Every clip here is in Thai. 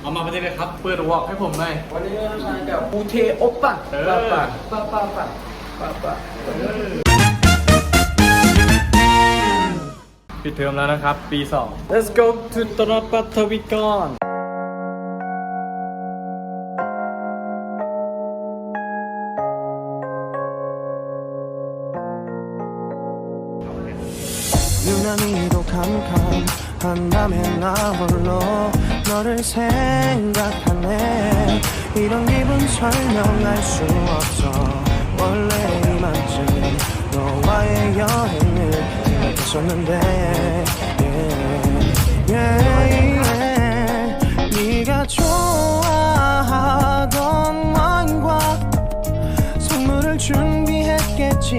เอามาประเด็นเลยครับ เปิดวอล์กให้ผมหน่อย วันนี้เรามากับปูเทโอปะ เออ ปะปะปะปะปะปะปะ ปิดเทอมแล้วนะครับ ปี 2 Let's go to ตรปัทวิกร 유난히도 캄캄한다면 나 홀로 너를 생각하네. 이런 기분 설명할 수 없어. 원래 이만쯤 너와의 여행을 생각했었는데. yeah, yeah, yeah. 네가 좋아하던 와인과 선물을 준비했겠지.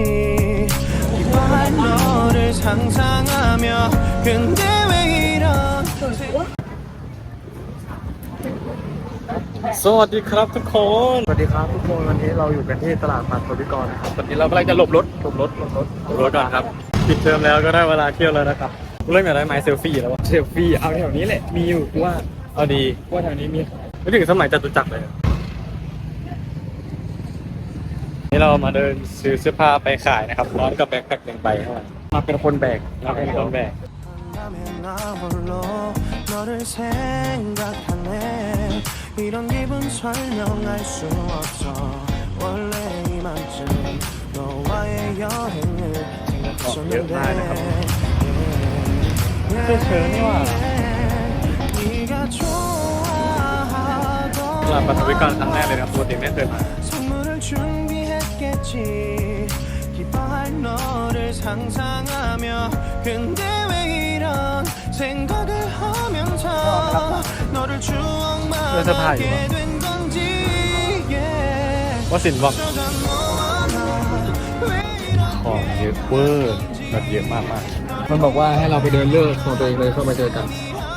기뻐할 너를 상상하며 근데 สวัสดีครับทุกคน สวัสดีครับทุกคนวันนี้เราอยู่กันที่ตลาดปัทวิกรนะครับตอนนี้เรากำลังจะหลบรถหลบรถหลบรถหลบรถก่อนครับปิดเทอมแล้วก็ได้เวลาเที่ยวแล้วนะครับเริ่มอยากได้ไม้เซลฟี่แล้ววะเซลฟี่เอาแถวนี้แหละมีอยู่กูว่าเอาดีกูว่าแถวนี้มีไม่ถึงสมัยจตุจักรเลยนี่เรามาเดินซื้อเสื้อผ้าไปขายนะครับร้อนกับแบ็คแพ็คหนึ่งใบเท่าไหร่มาเป็นคนแบกเราเป็นคนแบก 이런 기분 설명할 수 없어 원래 이만쯤 너와의 여행을 생각했었는데 네가 ตลาด 좋아하던 ปัทวิกรครั้งแรกเลยนะครับปกติไม่เคยมา 선물을 준비했겠지 기뻐할 너를 상상하며 근데 왜 이런 생각을 하면서 너를 그 เรื่องเสื้อผ้าอยู่วะว่าสินบอกของเยอะเวอร์แบบเยอะมากมากมันบอกว่าให้เราไปเดินเลือกของตัวเองเลยเข้ามาเจอกัน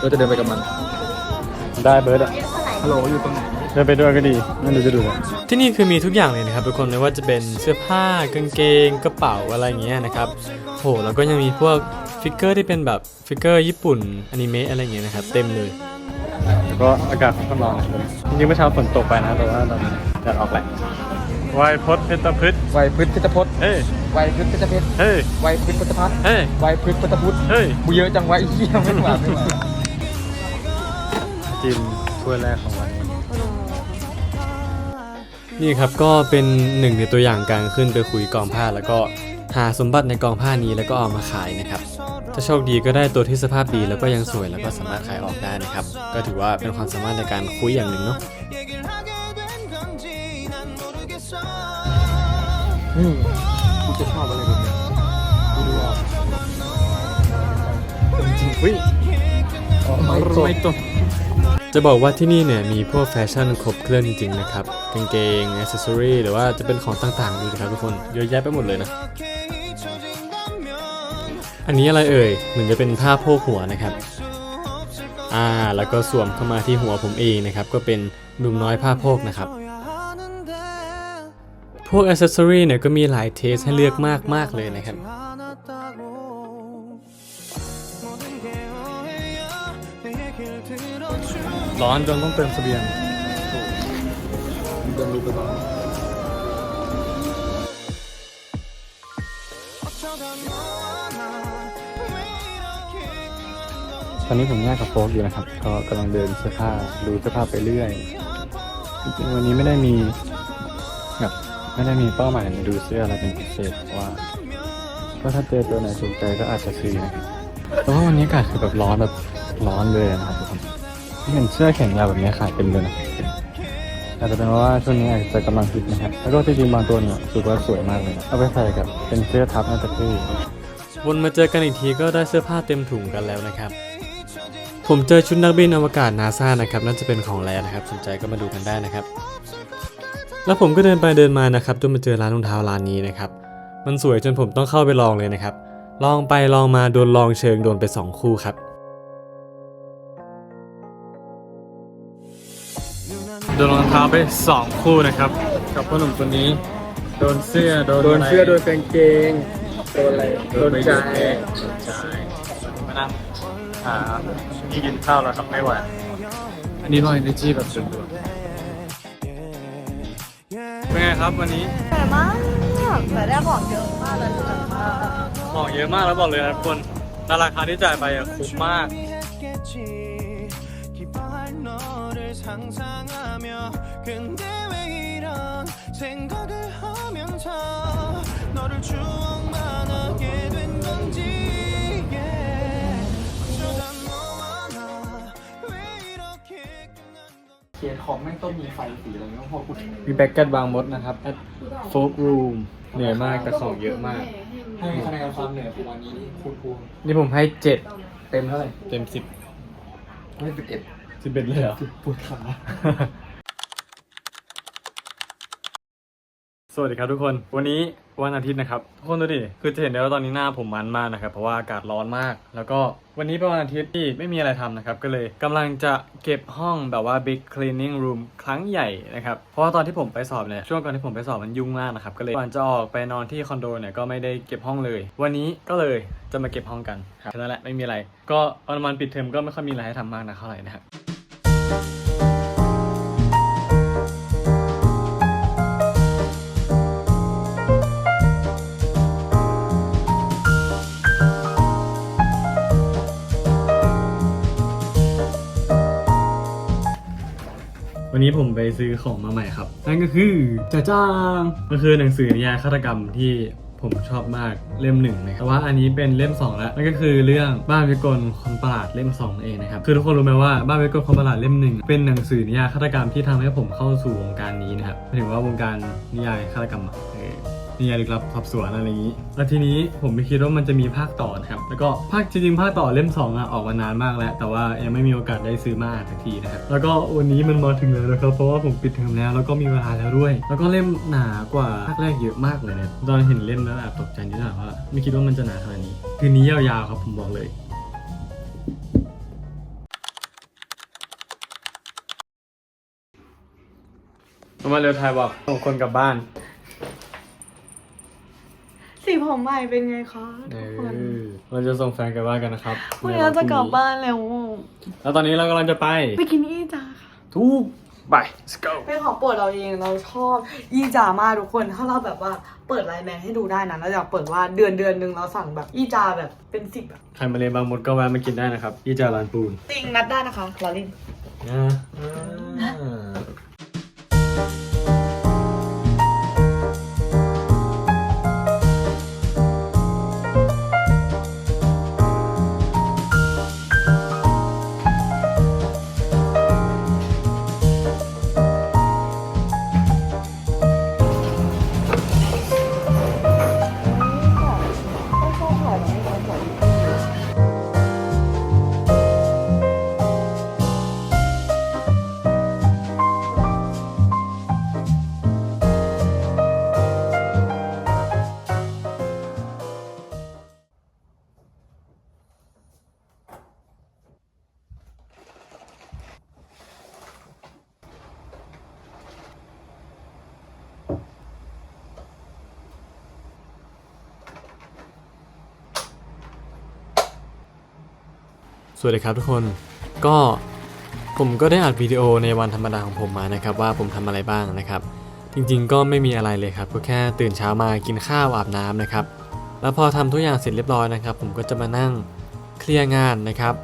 เราจะเดินไปกับมัน ได้เบิร์ดอะฮัลโหลอยู่ตรงไหนเดินไปด้วยก็ดีนั่นเดี๋จะดูที่นี่คือมีทุกอย่างเลยนะครับทุกคนไม่ว่าจะเป็นเสื้อผ้ากางเกงกระเป๋าอะไรเงี้ยนะครับโหแล้วก็ยังมีพวกฟิกเกอร์ที่เป็นแบบฟิกเกอร์ญี่ปุ่นอนิเมะอะไรเงี้ยนะครับเต็มเลย แล้วก็อากาศค่อนข้างร้อนจริงๆเมื่อเช้าฝนตกไปนะ แต่ว่าตอนนี้แดดออกแหละวายพดเพชรพืชไวพฤษเพชรพจน์เฮ้ยไวพฤษเพชรเพชรเฮ้ยไวพฤษพุทธพัฒน์เฮ้ยไวพฤษพุทธพุทธเฮ้ยกูเยอะจังวะไอ้เหี้ยไม่หวานไม่หวานจิมถ้วยแรกของวันนี้ นี่ครับก็เป็นหนึ่งในตัวอย่างการขึ้นไปคุยกองผ้าแล้วก็หาสมบัติในกองผ้านี้แล้วก็เอามาขายนะครับ ถ้าโชคดีก็ได้ตัวที่สภาพดีแล้วก็ยังสวยแล้วก็สามารถขายออกได้นะครับ ก็ถือว่าเป็นความสามารถในการคุยอย่างหนึ่งเนาะอืมกูจะชอบอะไรแบบนี้กูดูออกจริงๆอุ้ยอ๋อไม่ตกไจะบอกว่าที่นี่เนี่ยมีพวกแฟชั่นครบเครื่องจริงๆนะครับกางเกงอิสซอรี่หรือว่าจะเป็นของต่างๆดูนะครับทุกคนเยอะแยะไปหมดเลยนะ อันนี้อะไรเอ่ย เหมือนจะเป็นผ้าโพกหัวนะครับ อ่า แล้วก็สวมเข้ามาที่หัวผมเองนะครับ ก็เป็นหนุ่มน้อยผ้าโพกนะครับ พวกอ c เซอรีเนี่ยก็มีหลายเทสให้เลือกมากๆเลยนะครับ ร้อนจนต้องเติมเสบียงเดินดูไปก่อน ตอนนี้ผมแยกกับโฟกอยู่นะครับ ก็กำลังเดินเสื้อผ้าดูเสื้อผ้าไปเรื่อยจริงๆวันนี้ไม่ได้มีแบบไม่ได้มีเป้าหมายในดูเสื้ออะไรเป็นพิเศษเพราะว่าก็ถ้าเจอตัวไหนถูกใจก็อาจจะซื้อนะครับแต่ว่าวันนี้อากาศคือแบบร้อนแบบร้อนเลยนะครับทุกคนที่เห็นเสื้อแขนยาวแบบนี้ขายเต็มเลยนะอาจจะเป็นเพราะว่าช่วงนี้อาจจะกำลังฮิตนะครับ แล้วก็จริงๆบางตัวเนี่ยสึกว่าสวยมากเลยนะเอาไปใส่กับเป็นเสื้อทับน่าจะเท่วนมาเจอกันอีกทีก็ได้เสื้อผ้าเต็มถุงกันแล้วนะครับ ผมเจอชุดนักบินอวกาศนาซานะครับน่าจะเป็นของแรนะครับ สนใจก็มาดูกันได้นะครับ แล้วผมก็เดินไปเดินมานะครับจนมาเจอร้านรองเท้าร้านนี้นะครับ มันสวยจนผมต้องเข้าไปลองเลยนะครับ ลองไปลองมาโดนลองเชิงโดนไปสองคู่ครับ โดนรองเท้าไปสองคู่นะครับ กับพ่อหนุ่มคนนี้ โดนเสื้อโดนโดนเสื้ออะไรโดนกางเกงโดนอะไรโดนใจโด นั่งหาที่กินข้าวแล้วครัไม่ไหวอันนี้ร้อยเอเนจีแบบสุดๆเป็นไงครับวันนี้แหนื่มากแต่ได้ของเยอะมากเลยของเยอะมากแล้วบอกเลยนะทุกคนแราคาที่จ่ายไปอะคุ้มมาก근 ยนของแม่งต้องมีไฟสีอะไรเงี้ยพอกูมีแบ็กเก็ตบางมดนะครับแอดโฟกรูมเหนื่อยมากแต่ของเยอะมาก ให้คะแนนความเหนื่อยของวันนี้นี่คุณครูนี่ผมให้เจ็ดเต็มเท่าไหร่เต็มสิบไม่สิบเอ็ดสิบเอ็ดเลยเหรอ ปวดขา สวัสดีครับทุกคน วันนี้วันอาทิตย์นะครับ ทุกคนดูดิ คือจะเห็นได้ว่าตอนนี้หน้าผมมันมากนะครับ เพราะว่าอากาศร้อนมาก แล้วก็วันนี้เป็นวันอาทิตย์ที่ไม่มีอะไรทำนะครับ ก็เลยกำลังจะเก็บห้องแบบว่า big cleaning room ครั้งใหญ่นะครับ เพราะว่าตอนที่ผมไปสอบเนี่ย ช่วงก่อนที่ผมไปสอบมันยุ่งมากนะครับ ก็เลยก่อนจะออกไปนอนที่คอนโดเนี่ยก็ไม่ได้เก็บห้องเลย วันนี้ก็เลยจะมาเก็บห้องกันครับแค่นั้นแหละไม่มีอะไร ก็วันมันปิดเทอมก็ไม่ค่อยมีอะไรให้ทำมากนะเท่าไหร่นะครับ วันนี้ผมไปซื้อของมาใหม่ครับ นั่นก็คือจ้าจ้างก็คือหนังสือนิยายฆาตกรรมที่ผมชอบมากเล่มหนึ่งนะครับแต่ว่าอันนี้เป็นเล่มสองแล้วนั่นก็คือเรื่องบ้านวิกลคนประหลาดเล่มสองเองนะครับคือทุกคนรู้ไหมว่าบ้านวิกลคนประหลาดเล่มหนึ่งเป็นหนังสือนิยายฆาตกรรมที่ทำให้ผมเข้าสู่วงการนี้นะครับหมายถึงว่าวงการนิยายฆาตกรรมอะเออ นิยายลึกลับสอบสวนอะไรอย่างนี้ แล้วทีนี้ผมไม่คิดว่ามันจะมีภาคต่อนะครับ แล้วก็ภาคจริงๆภาคต่อเล่ม2อะออกมานานมากแล้ว แต่ว่ายังไม่มีโอกาสได้ซื้อมาอ่านสักทีนะครับ แล้วก็วันนี้มันมาถึงแล้วนะครับ เพราะว่าผมปิดเทอมแล้วแล้วก็มีเวลาแล้วด้วย แล้วก็เล่มหนากว่าภาคแรกเยอะมากเลยเนี่ยตอนเห็นเล่มแล้วแอบตกใจนิดหน่อยว่าไม่คิดว่ามันจะหนาขนาดนี้ คืนนี้ยาวๆครับผมบอกเลยมาเร็วไทยบอกส่งคนกลับบ้าน ผมใหม่เป็นไงคะเอทุกคนอเราจะส่งแฟนกลับบ้านกันนะครับวันนี้เราจะกลับบ้านแล้ว แล้วตอนนี้เรากำลังจะไป ไปกินอีจาค่ะทุกไป let's go เป็นของโปรดเราเองเราชอบอีจามากทุกคนถ้าเราแบบว่าเปิดไลน์แมนให้ดูได้นะเราอยากเปิดว่าเดือนเดือนหนึ่งเราสั่งแบบอีจาแบบเป็นสิบแบบใครมาเรียนบางมดก็แวะมากินได้นะครับที่จาร้านปูนจริงนัดได้นะคะลาลินนะ วัสดีครับทุกคนก็ผมก็ได้อัดวิดีโอในวันธรรมดาของผมมานะครับว่าผมทำอะไรบ้างนะครับ จริงๆก็ไม่มีอะไรเลยครับก็แค่ตื่นเช้ามากินข้าวอาบน้ำนะครับ แล้วพอทำทุกอย่างเสร็จเรียบร้อยนะครับ ผมก็จะมานั่งเคลียร์งานนะครับ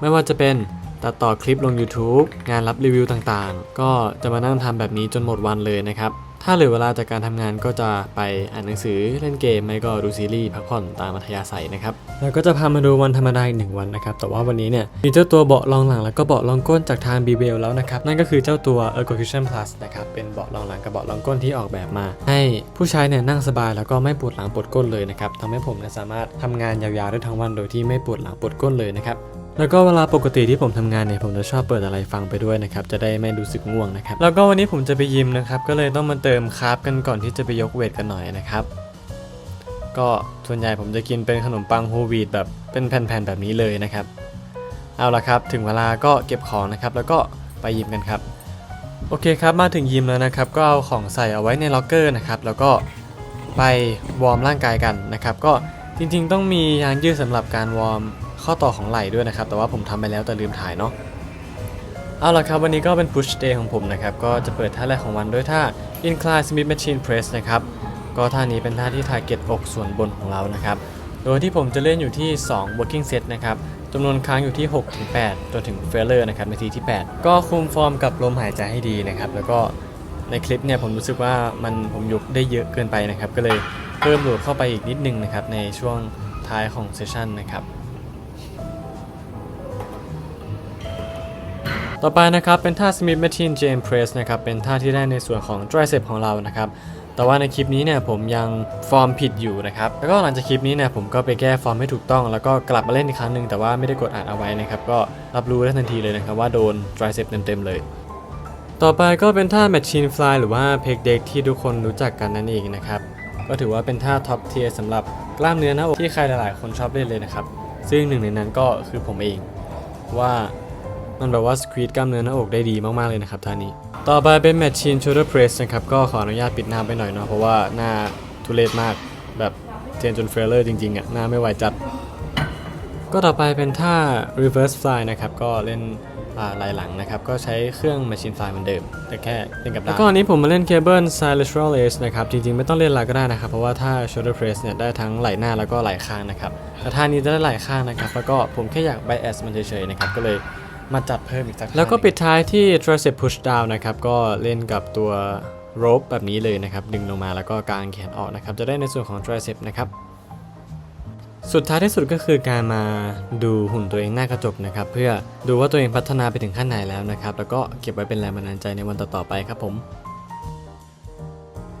ไม่ว่าจะเป็นตัดต่อคลิปลง YouTube งานรับรีวิวต่างๆ ก็จะมานั่งทำแบบนี้จนหมดวันเลยนะครับ ถ้าเหลือเวลาจากการทำงานก็จะไปอ่านหนังสือเล่นเกมไม่ก็ดูซีรีส์พักผ่อนตามมัธยาศัยนะครับแล้วก็จะพามาดูวันธรรมดาอีกหนึ่งวันนะครับแต่ว่าวันนี้เนี่ยมีเจ้าตัวเบาะรองหลังแล้วก็เบาะรองก้นจากทาง b b l แล้วนะครับนั่นก็คือเจ้าตัว Ergo Cushion Plus นะครับเป็นเบาะรองหลังกับเบาะรองก้นที่ออกแบบมา ให้ผู้ใช้เนี่ยนั่งสบายแล้วก็ไม่ปวดหลังปวดก้นเลยนะครับทำให้ผมเนี่ยสามารถทำงานยาวๆได้ทั้งวันโดยที่ไม่ปวดหลังปวดก้นเลยนะครับ แล้วก็เวลาปกติที่ผมทำงานเนี่ยผมจะชอบเปิดอะไรฟังไปด้วยนะครับจะได้ไม่รู้สึกง่วงนะครับแล้วก็วันนี้ผมจะไปยิมนะครับก็เลยต้องมาเติมคาร์บกันก่อนที่จะไปยกเวทกันหน่อยนะครับก็ส่วนใหญ่ผมจะกินเป็นขนมปังโฮลวีตแบบเป็นแผ่นๆแบบนี้เลยนะครับ เอาละครับถึงเวลาก็เก็บของนะครับแล้วก็ไปยิมกันครับ โอเคครับมาถึงยิมแล้วนะครับ ก็เอาของใส่เอาไว้ในล็อกเกอร์นะครับแล้วก็ไปวอร์มร่างกายกันนะครับ ก็จริงๆ ต้องมียางยืดสำหรับการวอร์ม ข้อต่อของไหล่ด้วยนะครับ แต่ว่าผมทำไปแล้วแต่ลืมถ่ายเนาะเอาละครับ วันนี้ก็เป็น push day ของผมนะครับ ก็จะเปิดท่าแรกของวันด้วยท่า incline smith machine press นะครับ ก็ท่านี้เป็นท่าที่ target อกส่วนบนของเรานะครับ โดยที่ผมจะเล่นอยู่ที่ 2 working set นะครับจำนวนครั้งอยู่ที่ 6-8 จนถึง failure นะครับนาทีที่ 8 ก็คุมฟอร์มกับลมหายใจให้ดีนะครับ แล้วก็ในคลิปเนี่ยผมรู้สึกว่ามันผมยกได้เยอะเกินไปนะครับ ก็เลยเพิ่มโหลดเข้าไปอีกนิดนึงนะครับในช่วงท้ายของเซสชันนะครับ ต่อไปนะครับเป็นท่า Smith Machine Jam Press นะครับเป็นท่าที่ได้ในส่วนของ tricep ของเรานะครับแต่ว่าในคลิปนี้เนี่ยผมยังฟอร์มผิดอยู่นะครับแล้วก็หลังจากคลิปนี้เนี่ยผมก็ไปแก้ฟอร์มให้ถูกต้อง แล้วก็กลับมาเล่นอีกครั้งหนึ่งแต่ว่าไม่ได้กดอัดเอาไว้นะครับก็รับรู้ได้ทันทีเลยนะครับว่าโดน tricep เต็มๆเลยต่อไปก็เป็นท่า Machine Fly หรือว่า Pec Deck ที่ทุกคนรู้จักกันนั่นเองนะครับก็ถือว่าเป็นท่าท็อปเทียร์สำหรับกล้ามเนื้อหน้าอกที่ใครหลายๆ คนชอบเล่นเลยนะครับซึ่งหนึ่งในนั้นก็คือผมเองว่า มันแบบว่าสควีดกล้ามเนื้อหน้าอกได้ดีมากๆเลยนะครับท่านี้ ต่อไปเป็น Machine Shoulder Press นะครับก็ขออนุญาตปิดหน้าไปหน่อยเนาะเพราะว่าหน้าทุเรศมากแบบเทรนจนเฟลเลอร์จริงๆอะหน้าไม่ไหวจัด ก็ต่อไปเป็นท่า Reverse Fly นะครับก็เล่นอ่าไหลังนะครับ ก็ใช้เครื่อง Machine Fly เหมือนเดิม แต่แค่เล่นกับดาวแล้วก็อันนี้ผมมาเล่น Cable Side Lateral Raise นะครับ จริงๆ ไม่ต้องเล่นลักก็ได้นะครับ เพราะว่าท่า Shoulder Press เนี่ย ได้ทั้งไหล่หน้าแล้วก็ไหล่ข้างนะครับ แต่ท่านี้จะได้ไหล่ข้างนะครับ แล้วก็ผมแค่อยาก bias มันเฉยๆนะครับ ก็เลย มาจัดเพิ่มอีกสักแล้วก็ปิดท้ายที่ tricep push down นะครับ ก็เล่นกับตัว rope แบบนี้เลยนะครับ ดึงลงมาแล้วก็กางแขนออกนะครับ จะได้ในส่วนของ tricep นะครับ สุดท้ายที่สุดก็คือการมาดูหุ่นตัวเองหน้ากระจกนะครับ เพื่อดูว่าตัวเองพัฒนาไปถึงขั้นไหนแล้วนะครับ แล้วก็เก็บไว้เป็นแรงบันดาลใจในวันต่อๆไปครับผม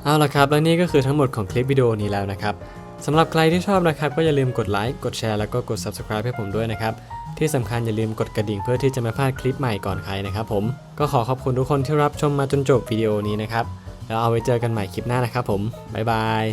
เอาละครับ และนี่ก็คือทั้งหมดของคลิปวิดีโอนี้แล้วนะครับสำหรับใครที่ชอบนะครับ ก็อย่าลืมกดไลค์กดแชร์แล้วก็กด subscribe ให้ผมด้วยนะครับ ที่สำคัญอย่าลืมกดกระดิ่งเพื่อที่จะไม่พลาดคลิปใหม่ก่อนใครนะครับผม ก็ขอขอบคุณทุกคนที่รับชมมาจนจบวิดีโอนี้นะครับ แล้วเอาไว้เจอกันใหม่คลิปหน้านะครับผม บ๊ายบาย